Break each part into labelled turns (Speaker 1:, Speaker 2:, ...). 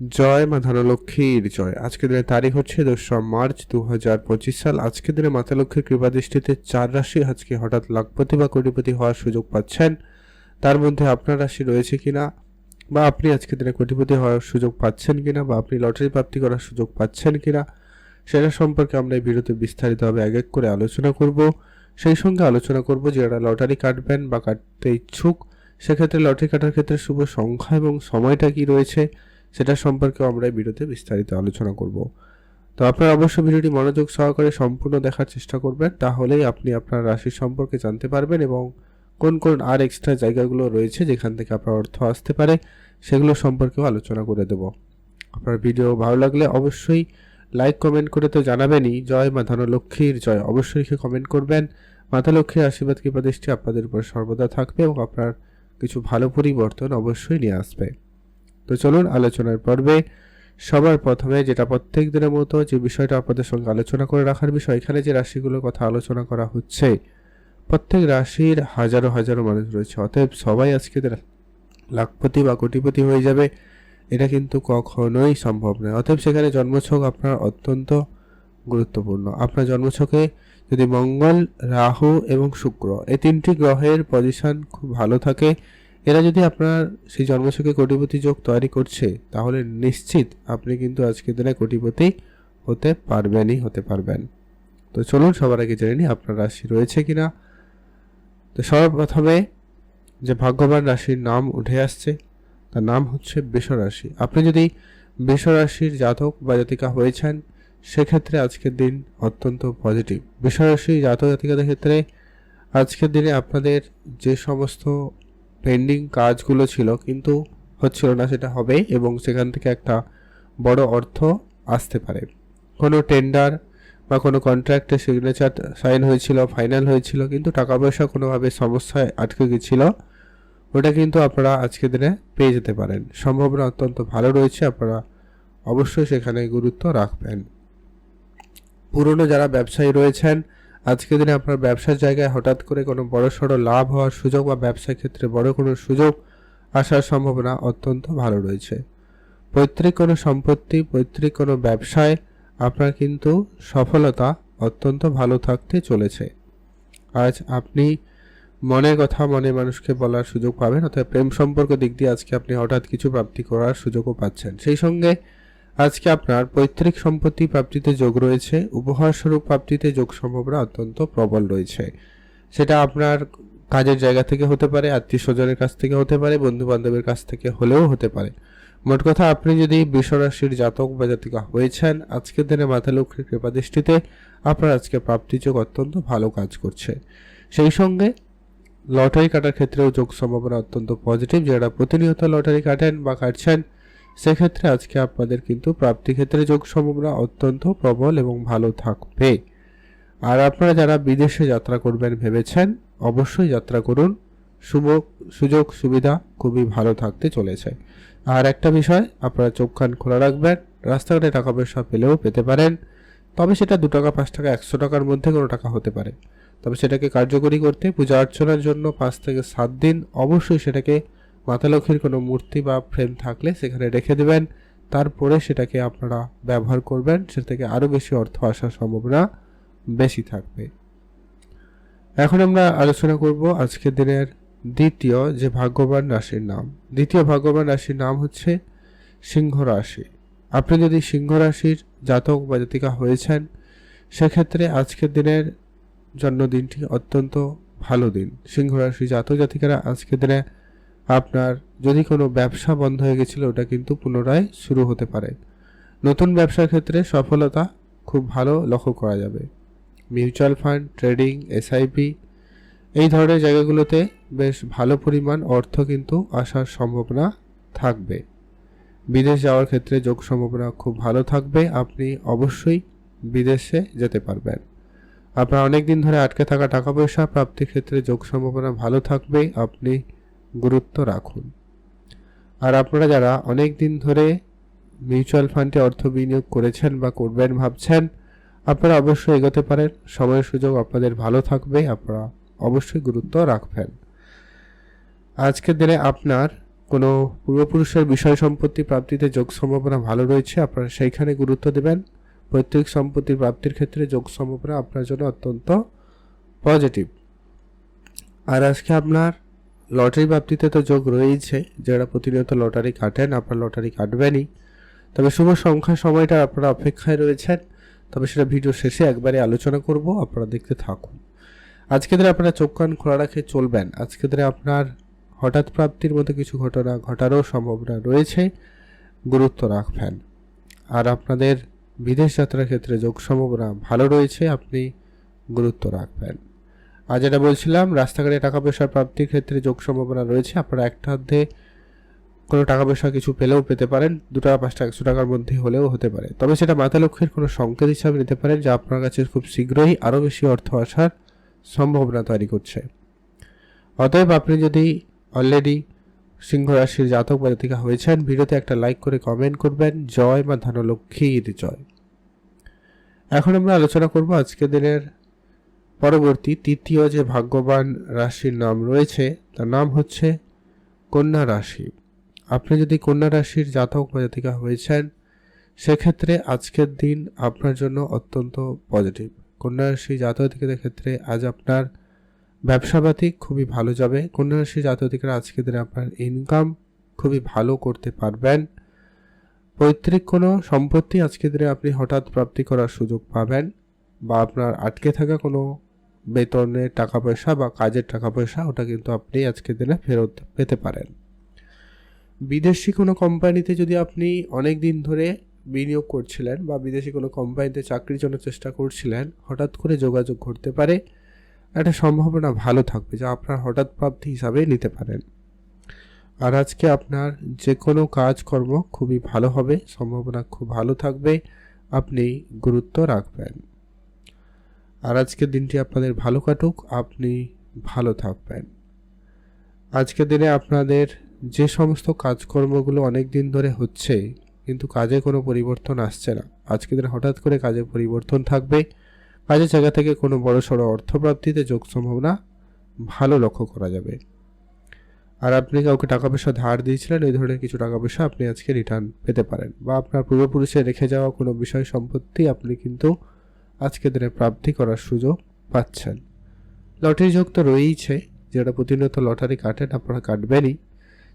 Speaker 1: জয় মা ধনলক্ষ্মীর জয়। আজকের দিনের তারিখ হচ্ছে দোসরা মার্চ দু হাজার পঁচিশ সাল। আজকের দিনে মাতা লক্ষ্মীর কৃপা দৃষ্টিতে চার রাশি, আজকে হঠাৎ লাখপতি বা কোটিপতি হওয়ার সুযোগ পাচ্ছেন। তার মধ্যে আপনার রাশি রয়েছে কিনা বা আপনি আজকের দিনে কোটিপতি হওয়ার সুযোগ পাচ্ছেন কিনা বা আপনি লটারি প্রাপ্তি করার সুযোগ পাচ্ছেন কিনা, সেটা সম্পর্কে আমরা এই ভিডিওতে বিস্তারিতভাবে এক এক করে আলোচনা করব। সেই সঙ্গে আলোচনা করব যারা লটারি কাটবেন বা কাটতে ইচ্ছুক, সেক্ষেত্রে লটারি কাটার ক্ষেত্রে শুভ সংখ্যা এবং সময়টা কি রয়েছে সেটা সম্পর্কে আমরা ভিডিওতে বিস্তারিত আলোচনা করব। তো আপনারা অবশ্যই ভিডিওটি মনোযোগ সহকারে সম্পূর্ণ দেখার চেষ্টা করবেন, তাহলেই আপনি আপনার রাশি সম্পর্কে জানতে পারবেন এবং কোন কোন আর এক্সট্রা জায়গাগুলো রয়েছে যেখান থেকে আপনার অর্থ আসতে পারে, সেগুলো সম্পর্কেও আলোচনা করে দেব। আপনার ভিডিও ভালো লাগলে অবশ্যই লাইক, কমেন্ট করে তো জানাবেনই। জয় মা ধনলক্ষ্মীর জয়। অবশ্যই লিখে কমেন্ট করবেন। মাতা লক্ষ্মীর আশীর্বাদ কৃপা দৃষ্টি আপনাদের উপর সর্বদা থাকবে এবং আপনার কিছু ভালো পরিবর্তন অবশ্যই নিয়ে আসবে। তো চলুন আলোচনার পর্বে সবার প্রথমে যেটা প্রত্যেক দিনের মতো যে বিষয়টা আপনাদের সঙ্গে আলোচনা করে রাখার বিষয়, এখানে যে রাশিগুলোর কথা আলোচনা করা হচ্ছে, প্রত্যেক রাশির হাজারো হাজারো মানুষ রয়েছে। অতএব সবাই আজকে লাখপতি বা কোটিপতি হয়ে যাবে, এটা কিন্তু কখনোই সম্ভব নয়। অতএব সেখানে জন্মছক আপনার অত্যন্ত গুরুত্বপূর্ণ। আপনার জন্মছকে যদি মঙ্গল, রাহু এবং শুক্র, এই তিনটি গ্রহের পজিশন খুব ভালো থাকে। এরা যদি আপনার সেই জন্মছকে কোটিপতি যোগ তৈরি করছে, তাহলে নিশ্চিত আপনি কিন্তু আজকের দিনে কোটিপতি হতে পারবেনই, হতে পারবেন। তো চলুন, সবার আগে জেনে নিই আপনার রাশি রয়েছে কিনা। তো সর্বপ্রথমে যে ভাগ্যবান রাশির নাম উঠে আসছে, তার নাম হচ্ছে বৃষরাশি আপনি যদি বৃষরাশির জাতক বা জাতিকা হয়েছেন, সেক্ষেত্রে আজকের দিন অত্যন্ত পজিটিভ বৃষরাশি জাতক জাতিকাদের ক্ষেত্রে আজকের দিনে আপনাদের যে সমস্ত পেন্ডিং কাজগুলো ছিল, কিন্তু হচ্ছিল না সেটা হবে এবং সেখান থেকে একটা বড় অর্থ আসতে পারে। কোনো টেন্ডার বা কোনো কন্ট্রাক্টে সিগনেচার সাইন হয়েছিল ফাইনাল হয়েছিল, কিন্তু টাকা পয়সা কোনোভাবে সমস্যায় আটকে গেছিল, ওটা কিন্তু আপনারা আজকের দিনে পেয়ে যেতে পারেন। সম্ভাবনা অত্যন্ত ভালো রয়েছে, আপনারা অবশ্যই সেখানে গুরুত্ব রাখবেন। পুরনো যারা ব্যবসায়ী রয়েছেন আজকের দিনে আপনার ব্যবসার জায়গায় হঠাৎ করে কোনো বড় সড়ো লাভ হওয়ার সুযোগ বা ব্যবসার ক্ষেত্রে বড় কোনো সুযোগ আসার সম্ভাবনা অত্যন্ত ভালো রয়েছে। পৈতৃক কোনো সম্পত্তি, পৈতৃক কোনো ব্যবসায় আপনার কিন্তু সফলতা অত্যন্ত ভালো থাকতে চলেছে। আজ আপনি মনের কথা মনে মানুষকে বলার সুযোগ পাবেন, অর্থাৎ প্রেম সম্পর্ক দিক দিয়ে আজকে আপনি হঠাৎ কিছু প্রাপ্তি করার সুযোগও পাচ্ছেন। সেই সঙ্গে আজকে আপনার পৈতৃক সম্পত্তি প্রাপ্তিতে যোগ রয়েছে উপহার স্বরূপ প্রাপ্তিতে যোগ সম্ভাবনা অত্যন্ত প্রবল রয়েছে। সেটা আপনার কাজের জায়গা থেকে হতে পারে আত্মীয় স্বজনের কাছ থেকে হতে পারে বন্ধু বান্ধবের কাছ থেকে হলেও হতে পারে। মোট কথা, আপনি যদি বিশ্বরাশির জাতক বা জাতিকা হয়েছেন, আজকের দিনে মাথা লক্ষ্মীর কৃপা দৃষ্টিতে আপনার আজকে প্রাপ্তিযোগ অত্যন্ত ভালো কাজ করছে। সেই সঙ্গে লটারি কাটার ক্ষেত্রেও যোগ সম্ভাবনা অত্যন্ত পজিটিভ যারা প্রতিনিয়ত লটারি কাটেন বা কাটছেন সেক্ষেত্রে আজকে আপনাদের কিন্তু প্রাপ্তি ক্ষেত্রে যোগ সম্ভাবনা অত্যন্ত প্রবল এবং ভালো থাকবে। আর আপনারা যারা বিদেশে যাত্রা করবেন ভেবেছেন, অবশ্যই যাত্রা করুন। শুভ সুযোগ, সুবিধা, খুবই ভালো থাকতে চলেছে। আর একটা বিষয়, আপনারা চোখ কান খোলা রাখবেন। রাস্তাঘাটে টাকা পয়সা পেলেও পেতে পারেন। তবে সেটা দু টাকা, পাঁচ টাকা, একশো টাকার মধ্যে কোনো টাকা হতে পারে। তবে সেটাকে কার্যকরী করতে, পূজা অর্চনার জন্য পাঁচ থেকে সাত দিন অবশ্যই সেটাকে মাতা লক্ষ্মীর কোনো মূর্তি বা ফ্রেম থাকলে সেখানে রেখে দেবেন। তারপরে সেটাকে আপনারা ব্যবহার করবেন, সে থেকে আরও বেশি অর্থ আসার সম্ভাবনা বেশি থাকবে। এখন আমরা আলোচনা করব আজকের দিনের দ্বিতীয় যে ভাগ্যবান রাশির নাম। দ্বিতীয় ভাগ্যবান রাশির নাম হচ্ছে সিংহ রাশি। আপনি যদি সিংহ রাশির জাতক বা জাতিকা হয়েছেন, সেক্ষেত্রে আজকের দিনের জন্মদিনটি অত্যন্ত ভালো দিন। সিংহ রাশি জাতক জাতিকারা আজকের দিনে আপনার যদি কোনো ব্যবসা বন্ধ হয়ে গেছিল, ওটা কিন্তু পুনরায় শুরু হতে পারে। নতুন ব্যবসার ক্ষেত্রে সফলতা খুব ভালো লক্ষ্য করা যাবে। মিউচুয়াল ফান্ড, ট্রেডিং এসআইপি এই ধরনের জায়গাগুলোতে বেশ ভালো পরিমাণ অর্থ কিন্তু আসার সম্ভাবনা থাকবে। বিদেশ যাওয়ার ক্ষেত্রে যোগ সম্ভাবনা খুব ভালো থাকবে। আপনি অবশ্যই বিদেশে যেতে পারবেন। আপনার অনেক দিন ধরে আটকে থাকা টাকা পয়সা প্রাপ্তির ক্ষেত্রে যোগ সম্ভাবনা ভালো থাকবে। আপনি গুরুত্ব রাখুন। আর আপনারা যারা অনেক দিন ধরে মিউচুয়াল ফান্ডে অর্থ বিনিয়োগ করেছেন বা করবেন ভাবছেন, আপনারা অবশ্যই এগোতে পারেন। সময় সুযোগ আপনাদের ভালো থাকবে, আপনারা অবশ্যই গুরুত্ব রাখবেন। আজকের দিনে আপনার কোনো পূর্বপুরুষের বিষয় সম্পত্তি প্রাপ্তিতে যোগ সম্ভাবনা ভালো রয়েছে, আপনারা সেইখানে গুরুত্ব দেবেন। পৈতৃক সম্পত্তির প্রাপ্তির ক্ষেত্রে যোগ সম্ভাবনা আপনার জন্য অত্যন্ত পজিটিভ। আর আজকে আপনার লটারি প্রাপ্তিতে তো যোগ রয়েছে যারা প্রতিনিয়ত লটারি কাটেন, আপনার লটারি কাটবেনই। তবে শুভ সংখ্যা সময়টা আপনারা অপেক্ষায় রয়েছেন। তবে সেটা ভিডিও শেষে একবারে আলোচনা করব, আপনারা দেখতে থাকুন। আজকে দিনে আপনারা চোখ কান খোলা রাখে চলবেন। আজকে দিনে আপনার হঠাৎ প্রাপ্তির মতো কিছু ঘটনা ঘটারও সম্ভাবনা রয়েছে। গুরুত্ব রাখবেন। আর আপনাদের বিদেশ যাত্রার ক্ষেত্রে যোগ সম্ভাবনা ভালো রয়েছে, আপনি গুরুত্ব রাখবেন। আর যেটা বলছিলাম, রাস্তাঘাটে টাকা পয়সার প্রাপ্তির ক্ষেত্রে যোগ সম্ভাবনা রয়েছে। আপনারা একটা অর্ধে কোনো টাকা পয়সা কিছু পেলেও পেতে পারেন, দু টাকা একশো টাকার মধ্যে হলেও হতে পারে। তবে সেটা মাথা লক্ষ্যের কোনো সংকেত হিসাবে নিতে পারেন, যা আপনার কাছে খুব শীঘ্রই আরও বেশি অর্থ আসার সম্ভাবনা তৈরি করছে। অতএব আপনি যদি অলরেডি সিংহ রাশির জাতক বা জাতিকা হয়েছেন, ভিডিওতে একটা লাইক করে কমেন্ট করবেন, জয় বা ধনলক্ষ্মীর জয়। এখন আমরা আলোচনা করব আজকের দিনের পরবর্তী তৃতীয় যে ভাগ্যবান রাশির নাম রয়েছে, তার নাম হচ্ছে কন্যা রাশি। আপনি যদি কন্যা রাশির জাতক বা জাতিকা হয়েছেন, সেক্ষেত্রে আজকের দিন আপনার জন্য অত্যন্ত পজিটিভ কন্যা রাশি জাতকদের ক্ষেত্রে আজ আপনার ব্যবসাপাতি খুবই ভালো যাবে। কন্যা রাশি জাতকরা আজকের দিনে আপনার ইনকাম খুবই ভালো করতে পারবেন। পৈতৃক কোনো সম্পত্তি আজকের দিনে আপনি হঠাৎ প্রাপ্তি করার সুযোগ পাবেন বা আপনার আটকে থাকা কোনো বেতনের টাকা পয়সা বা কাজের টাকা পয়সা ওটা কিন্তু আপনি আজকের দিনে ফেরত পেতে পারেন। বিদেশি কোনো কোম্পানিতে যদি আপনি অনেক দিন ধরে বিনিয়োগ করছিলেন বা বিদেশি কোনো কোম্পানিতে চাকরির জন্য চেষ্টা করছিলেন, হঠাৎ করে যোগাযোগ করতে পারে। একটা সম্ভাবনা ভালো থাকবে যা আপনার হঠাৎ প্রাপ্তি হিসাবে নিতে পারেন। আর আজকে আপনার যে কোনো কাজকর্ম খুবই ভালো হবে, সম্ভাবনা খুব ভালো থাকবে, আপনি গুরুত্ব রাখবেন। আর আজকের দিনটি আপনাদের ভালো কাটুক, আপনি ভালো থাকবেন। আজকের দিনে আপনাদের যে সমস্ত কাজকর্মগুলো অনেক দিন ধরে হচ্ছে, কিন্তু কাজে কোনো পরিবর্তন আসছে না। আজকের দিনে হঠাৎ করে কাজে পরিবর্তন থাকবে, কাজের জায়গা থেকে কোনো বড় সড়ো অর্থপ্রাপ্তিতে যোগ সম্ভাবনা ভালো লক্ষ্য করা যাবে। আর আপনি কাউকে টাকা পয়সা ধার দিয়েছিলেন, এই ধরনের কিছু টাকা পয়সা আপনি আজকে রিটার্ন পেতে পারেন। বা আপনার পূর্বপুরুষে রেখে যাওয়া কোনো বিষয় সম্পত্তি আপনি কিন্তু আজকের দিনে প্রাপ্তি করার সুযোগ পাচ্ছেন। লটারি যোগ তো রয়েইছে যেটা প্রতিনিয়ত লটারি কাটেন আপনারা কাটবেনই।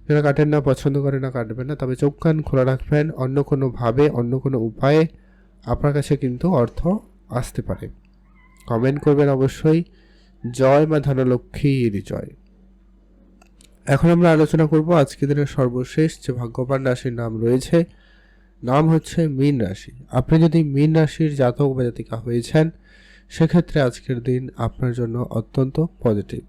Speaker 1: যারা কাটেন না, পছন্দ করে না, কাটবেন না। তবে চোখ কান খোলা রাখবেন, অন্য কোনোভাবে অন্য কোনো উপায়ে আপনার কাছে কিন্তু অর্থ আসতে পারে। কমেন্ট করবেন অবশ্যই। জয় মা ধনলক্ষ্মীর জয়। এখন আমরা আলোচনা করব আজকে দিনের সর্বশেষ যে ভাগ্যবান রাশির নাম রয়েছে নাম হচ্ছে মীন রাশি। আপনি যদি মীন রাশির জাতক বা জাতিকা হয়েছেন সেক্ষেত্রে আজকের দিন আপনার জন্য অত্যন্ত পজিটিভ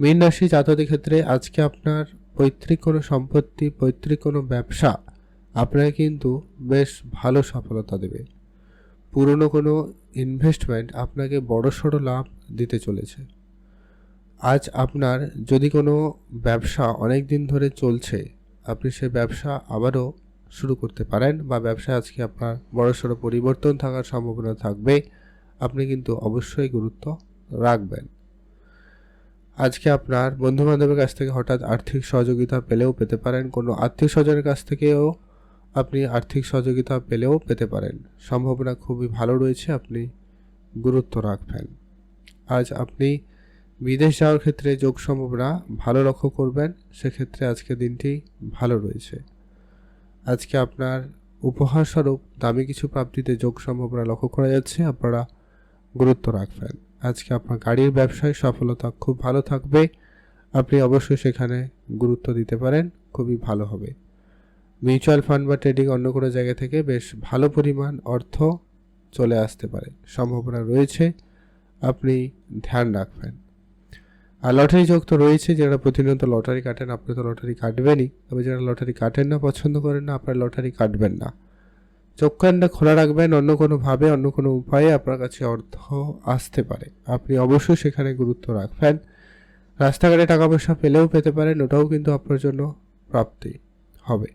Speaker 1: মীন রাশি জাতকের ক্ষেত্রে আজকে আপনার পৈতৃক কোনো সম্পত্তি, পৈতৃক কোনো ব্যবসা আপনাকে কিন্তু বেশ ভালো সফলতা দেবে। পুরনো কোনো ইনভেস্টমেন্ট আপনাকে বড়সড় লাভ দিতে চলেছে। আজ আপনার যদি কোনো ব্যবসা অনেক দিন ধরে চলছে, আপনি সেই ব্যবসা আবারও শুরু করতে পারেন বা ব্যবসায় আজকে আপনার বড়সড় পরিবর্তন থাকার সম্ভাবনা থাকবে, আপনি কিন্তু অবশ্যই গুরুত্ব রাখবেন। আজকে আপনার বন্ধু বান্ধবের কাছ থেকে হঠাৎ আর্থিক সহযোগিতা পেলেও পেতে পারেন, কোনো আর্থিক স্বজনের কাছ থেকেও আপনি আর্থিক সহযোগিতা পেলেও পেতে পারেন। সম্ভাবনা খুবই ভালো রয়েছে, আপনি গুরুত্ব রাখবেন। আজ আপনি বিদেশ যাওয়ার ক্ষেত্রে যোগ সম্ভাবনা ভালো লক্ষ্য করবেন, সেক্ষেত্রে আজকে দিনটি ভালো রয়েছে। আজকে আপনার উপহার স্বরূপ দামি কিছু প্রাপ্তিতে যোগ সম্ভাবনা লক্ষ্য করা যাচ্ছে, আপনারা গুরুত্ব রাখবেন। আজকে আপনার গাড়ির ব্যবসায় সফলতা খুব ভালো থাকবে, আপনি অবশ্যই সেখানে গুরুত্ব দিতে পারেন, খুবই ভালো হবে। মিউচুয়াল ফান্ড বা ট্রেডিং অন্য কোনো জায়গা থেকে বেশ ভালো পরিমাণ অর্থ চলে আসতে পারে, সম্ভাবনা রয়েছে, আপনি ধ্যান রাখবেন। আর লটারি যোগ তো রয়েছে, যারা প্রতিনিয়ত লটারি কাটেন, আপনি তো লটারি কাটবেনই। তবে যারা লটারি কাটেন না, পছন্দ করেন না, আপনার লটারি কাটবেন না। চোখ কানটা খোলা রাখবেন, অন্য কোনোভাবে অন্য কোনো উপায়ে আপনার কাছে অর্থ আসতে পারে। আপনি অবশ্যই সেখানে গুরুত্ব রাখবেন। রাস্তাঘাটে টাকা পয়সা পেলেও পেতে পারেন, ওটাও কিন্তু আপনার জন্য প্রাপ্তি হবে।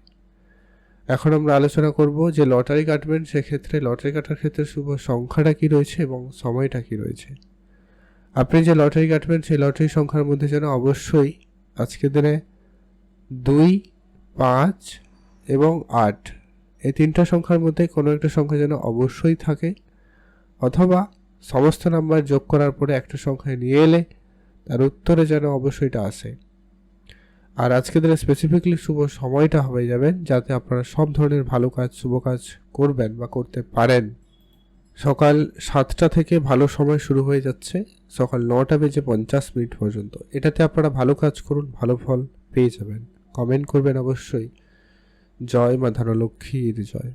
Speaker 1: এখন আমরা আলোচনা করব যে লটারি কাটবেন সেক্ষেত্রে, লটারি কাটার ক্ষেত্রে শুভ সংখ্যাটা কী রয়েছে এবং সময়টা কী রয়েছে। আপনি যে লটারি কাটবেন, সেই লটারি সংখ্যার মধ্যে যেন অবশ্যই আজকের দিনে দুই, পাঁচ এবং আট, এই তিনটা সংখ্যার মধ্যে কোনো একটা সংখ্যা যেন অবশ্যই থাকে। অথবা সমস্ত নাম্বার যোগ করার পরে একটা সংখ্যায় নিয়ে এলে তার উত্তরে যেন অবশ্যইটা আসে। আর আজকে দিনে স্পেসিফিকলি শুভ সময়টা হয়ে যাবেন যাতে আপনারা সব ধরনের ভালো কাজ, শুভ কাজ করবেন বা করতে পারেন। সকাল সাতটা থেকে ভালো সময় শুরু হয়ে যাচ্ছে। সকাল নটা বেজে পঞ্চাশ মিনিট পর্যন্ত। এটাতে আপনারা ভালো কাজ করুন, ভালো ফল পেয়ে যাবেন। কমেন্ট করবেন অবশ্যই। জয় মা ধনলক্ষ্মীর জয়।